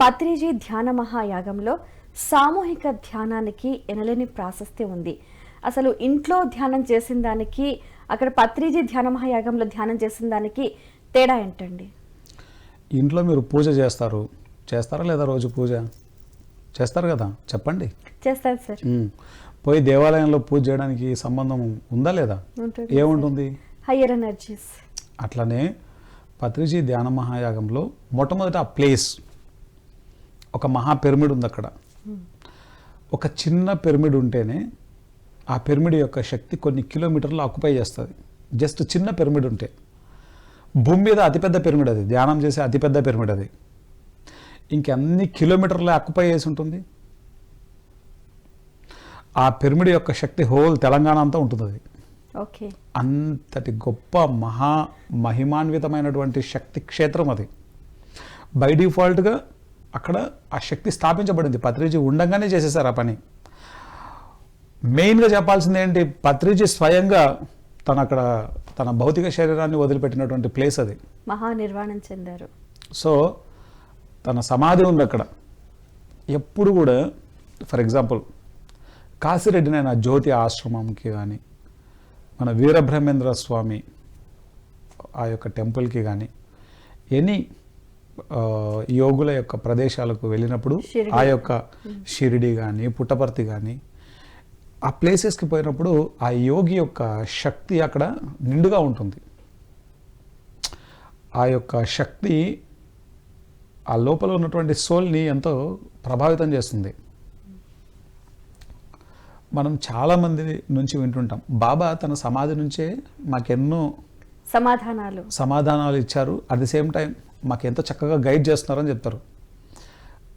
పత్రిజీ ధ్యాన మహాయాగంలో సామూహిక ధ్యానానికి ఎనలేని ప్రాశస్తి ఉంది. అసలు ఇంట్లో ధ్యానం చేసిన దానికి అక్కడ పత్రిజీ ధ్యాన మహాయాగంలో ధ్యానం చేసిన దానికి తేడా ఏంటండి? ఇంట్లో మీరు పూజ చేస్తారు. చేస్తారా లేదా రోజు పూజ? చేస్తారు కదా. చెప్పండి. చేస్తారు సార్. పోయి దేవాలయంలో పూజ చేయడానికి సంబంధం ఉందా లేదా? ఏముంటుంది? హయ్యర్ ఎనర్జీస్ అట్లనే పత్రిజీ ధ్యాన మహాయాగంలో మొట్టమొదట ఆ ప్లేస్ ఒక మహా పిరమిడ్ ఉంది అక్కడ. ఒక చిన్న పిరమిడ్ ఉంటేనే ఆ పిరమిడ్ యొక్క శక్తి కొన్ని కిలోమీటర్లు ఆక్యుపై చేస్తుంది. జస్ట్ చిన్న పిరమిడ్ ఉంటే. భూమి మీద అతిపెద్ద పిరమిడ్ అది. ధ్యానం చేసే అతిపెద్ద పిరమిడ్ అది. ఇంకెన్ని కిలోమీటర్లు ఆక్యుపై చేసి ఉంటుంది? ఆ పిరమిడ్ యొక్క శక్తి హోల్ తెలంగాణ అంతా ఉంటుంది అది ఓకే. అంతటి గొప్ప మహా మహిమాన్వితమైనటువంటి శక్తి క్షేత్రం అది. బై డిఫాల్ట్గా అక్కడ ఆ శక్తి స్థాపించబడింది. పత్రిజీ ఉండంగానే చేసేసారు ఆ పని. మెయిన్గా చెప్పాల్సింది ఏంటి? పత్రిజీ స్వయంగా తన అక్కడ తన భౌతిక శరీరాన్ని వదిలిపెట్టినటువంటి ప్లేస్ అది. మహా నిర్వాణం చెందారు. సో తన సమాధి ఉంది అక్కడ. ఎప్పుడు కూడా ఫర్ ఎగ్జాంపుల్ కాశీరెడ్డినైన జ్యోతి ఆశ్రమంకి కానీ మన వీరబ్రహ్మేంద్ర స్వామి ఆ యొక్క టెంపుల్కి కానీ ఎనీ యోగుల యొక్క ప్రదేశాలకు వెళ్ళినప్పుడు. ఆ యొక్క షిరిడి కానీ పుట్టపర్తి కానీ ఆ ప్లేసెస్కి పోయినప్పుడు ఆ యోగి యొక్క శక్తి అక్కడ నిండుగా ఉంటుంది. ఆ యొక్క శక్తి ఆ లోపల ఉన్నటువంటి సోల్ని ఎంతో ప్రభావితం చేస్తుంది. మనం చాలామంది నుంచి వింటుంటాం బాబా తన సమాధి నుంచే మాకెన్నో సమాధానాలు. సమాధానాలు ఇచ్చారు. అట్ ది సేమ్ టైం మాకు ఎంతో చక్కగా గైడ్ చేస్తున్నారని చెప్తారు.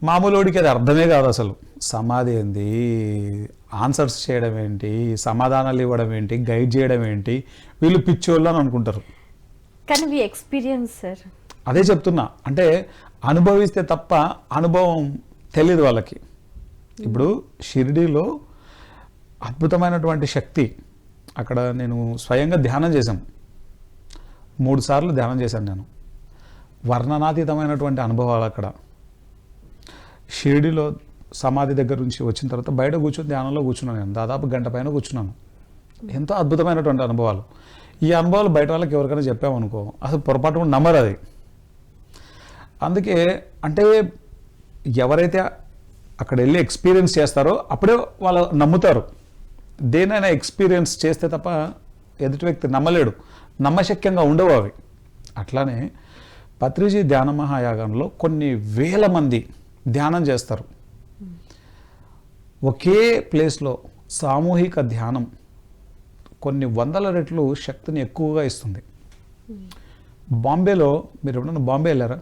మామూలుడికి అది అర్థమే కాదు అసలు. సమాధి ఏంది ఆన్సర్స్ చేయడం ఏంటి? సమాధానాలు ఇవ్వడం ఏంటి? గైడ్ చేయడం ఏంటి? వీళ్ళు పిచ్చోళ్ళు అని అనుకుంటారు. కానీ ఎక్స్పీరియన్స్ సార్. అదే చెప్తున్నా. అంటే అనుభవిస్తే తప్ప అనుభవం తెలియదు వాళ్ళకి. ఇప్పుడు షిరిడీలో అద్భుతమైనటువంటి శక్తి. అక్కడ నేను స్వయంగా ధ్యానం చేశాను మూడు సార్లు ధ్యానం చేశాను నేను. వర్ణనాతీతమైనటువంటి అనుభవాలు అక్కడ. షిరిడిలో సమాధి దగ్గర నుంచి వచ్చిన తర్వాత బయట కూర్చొని ధ్యానంలో కూర్చున్నాను నేను. దాదాపు గంట పైన కూర్చున్నాను. ఎంతో అద్భుతమైనటువంటి అనుభవాలు. ఈ అనుభవాలు బయట వాళ్ళకి ఎవరికైనా చెప్పామనుకో అసలు పొరపాటు కూడా నమ్మరు అది. అందుకే అంటే ఎవరైతే అక్కడ వెళ్ళి ఎక్స్పీరియన్స్ చేస్తారో అప్పుడే వాళ్ళు నమ్ముతారు. దేనైనా ఎక్స్పీరియన్స్ చేస్తే తప్ప ఎదుటి వ్యక్తి నమ్మలేడు. నమ్మశక్యంగా ఉండవు అవి. అట్లానే పత్రిజీ ధ్యాన మహాయాగంలో కొన్ని వేల మంది ధ్యానం చేస్తారు. ఒకే ప్లేస్లో సామూహిక ధ్యానం కొన్ని వందల రెట్లు శక్తిని ఎక్కువగా ఇస్తుంది. బాంబేలో మీరు ఎప్పుడన్నా బాంబే వెళ్ళారా?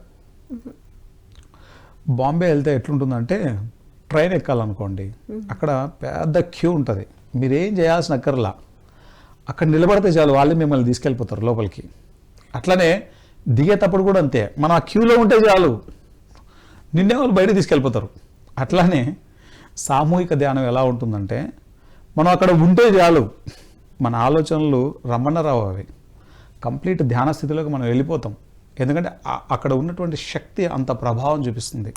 బాంబే వెళ్తే ఎట్లుంటుందంటే ట్రైన్ ఎక్కాలనుకోండి అక్కడ పెద్ద క్యూ ఉంటుంది. మీరేం చేయాల్సిన అక్కర్లా. అక్కడ నిలబడితే చాలు వాళ్ళే మిమ్మల్ని తీసుకెళ్ళిపోతారు లోపలికి. అట్లనే దిగేటప్పుడు కూడా అంతే. మనం ఆ క్యూలో ఉంటే చాలు. నిన్నే వాళ్ళు బయట తీసుకెళ్ళిపోతారు. అట్లానే సామూహిక ధ్యానం ఎలా ఉంటుందంటే మనం అక్కడ ఉంటే చాలు. మన ఆలోచనలు రమ్మన్నరావు అవి. కంప్లీట్ ధ్యాన స్థితిలోకి మనం వెళ్ళిపోతాం. ఎందుకంటే అక్కడ ఉన్నటువంటి శక్తి అంత ప్రభావం చూపిస్తుంది.